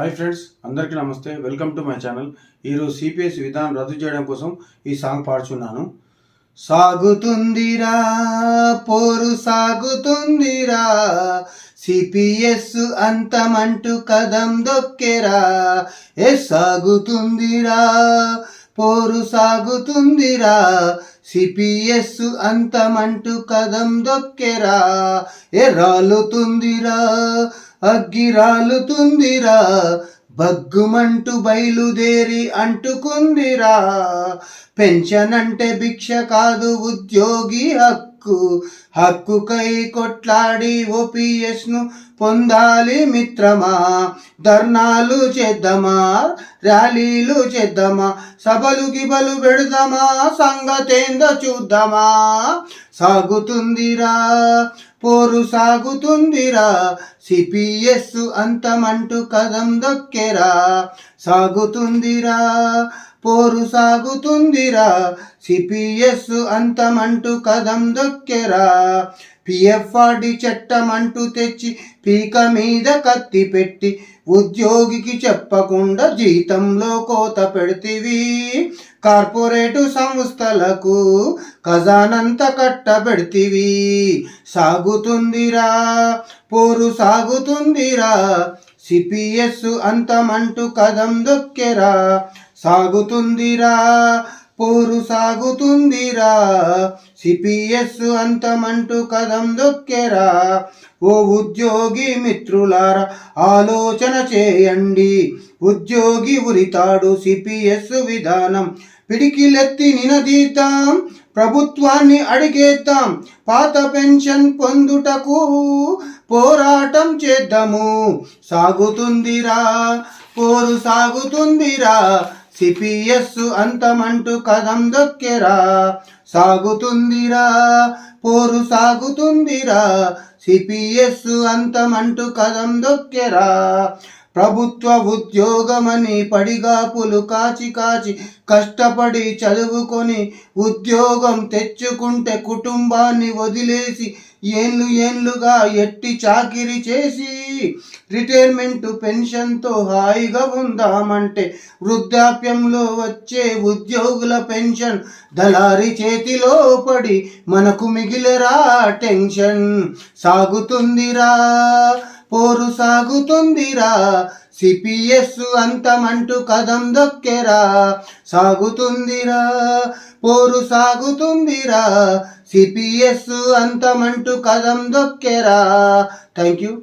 Hi friends అందరికీ నమస్తే. Welcome to my channel ఈరోజు సిపిఎస్ విధానం రద్దు చేయడం కోసం ఈ సాంగ్ పాడుచున్నాను. సాగుతుందిరా పోరు సాగుతుందిరా సిపిఎస్ అంతమంటూ కదం దొక్కెరా. ఏ సాగుతుందిరా పోరు సాగుతుందిరా సిపిఎస్ అంతమంటూ కదం దొక్కెరా. ఏ రాలుతుందిరా అగ్గిరాలుతుందిరా బగ్గుమంటూ బయలుదేరి అంటుకుందిరా. పెన్షన్ అంటే భిక్ష కాదు ఉద్యోగి హక్కు హక్కు హక్కుకై కొట్లాడి ఓపీఎస్ను పొందాలి మిత్రమా? ధర్నాలు చేద్దామా? ర్యాలీలు చేద్దామా? సభలు గిబలు పెడదామా? సంగతేందో చూద్దామా? సాగుతుందిరా పోరు సాగుతుందిరా సిపిఎస్ అంతమంటూ కదం దొక్కెరా. సాగుతుందిరా పోరు సాగుతుందిరా. సిపిఎస్ అంతమంటూ కదం దొక్కెరా. పిఎఫ్ఆర్డి చట్టం అంటూ తెచ్చి పీక మీద కత్తి పెట్టి ఉద్యోగికి చెప్పకుండా జీతంలో కోత పెడితివి. కార్పొరేటు సంస్థలకు ఖజానంత కట్టబెడితివి. సాగుతుందిరా పోరు సాగుతుందిరా. సిపిఎస్ అంతమంటూ కదం దొక్కెరా. సాగుతుందిరా పోరు సాగుతుందిరా సిపిఎస్ అంతమంటూ కదం దొక్కెరా ఓ ఉద్యోగి మిత్రులారా ఆలోచన చేయండి. ఉద్యోగి ఉరితాడు సిపిఎస్ విధానం. పిడికిలెత్తి నినదీతాం ప్రభుత్వాన్ని అడిగేద్దాం. పాత పెన్షన్ పొందుటకు పోరాటం చేద్దాము. సాగుతుందిరా పోరు సాగుతుందిరా సిపిఎస్ అంతమంటూ కదం దొక్కెరా. సాగుతుందిరా పోరు సాగుతుందిరా. సిపిఎస్ అంతమంటూ కదం దొక్కెరా. ప్రభుత్వ ఉద్యోగమని పడిగాపులు కాచి కాచి కష్టపడి చదువుకొని ఉద్యోగం తెచ్చుకుంటే కుటుంబాన్ని వదిలేసి ఏళ్ళు ఏళ్ళుగా ఎట్టి చాకిరి చేసి రిటైర్మెంట్ పెన్షన్తో హాయిగా ఉందామంటే వృద్ధాప్యంలో వచ్చే ఉద్యోగుల పెన్షన్ దళారి చేతిలో పడి మనకు మిగిలిరా టెన్షన్ సాగుతుందిరా. పోరు సాగుతుందిరా. సిపిఎస్ అంతమంటూ కదం దొక్కెరా. సాగుతుందిరా పోరు సాగుతుందిరా. CPS అంతమంటూ Kadam దొక్కెరా. Thank you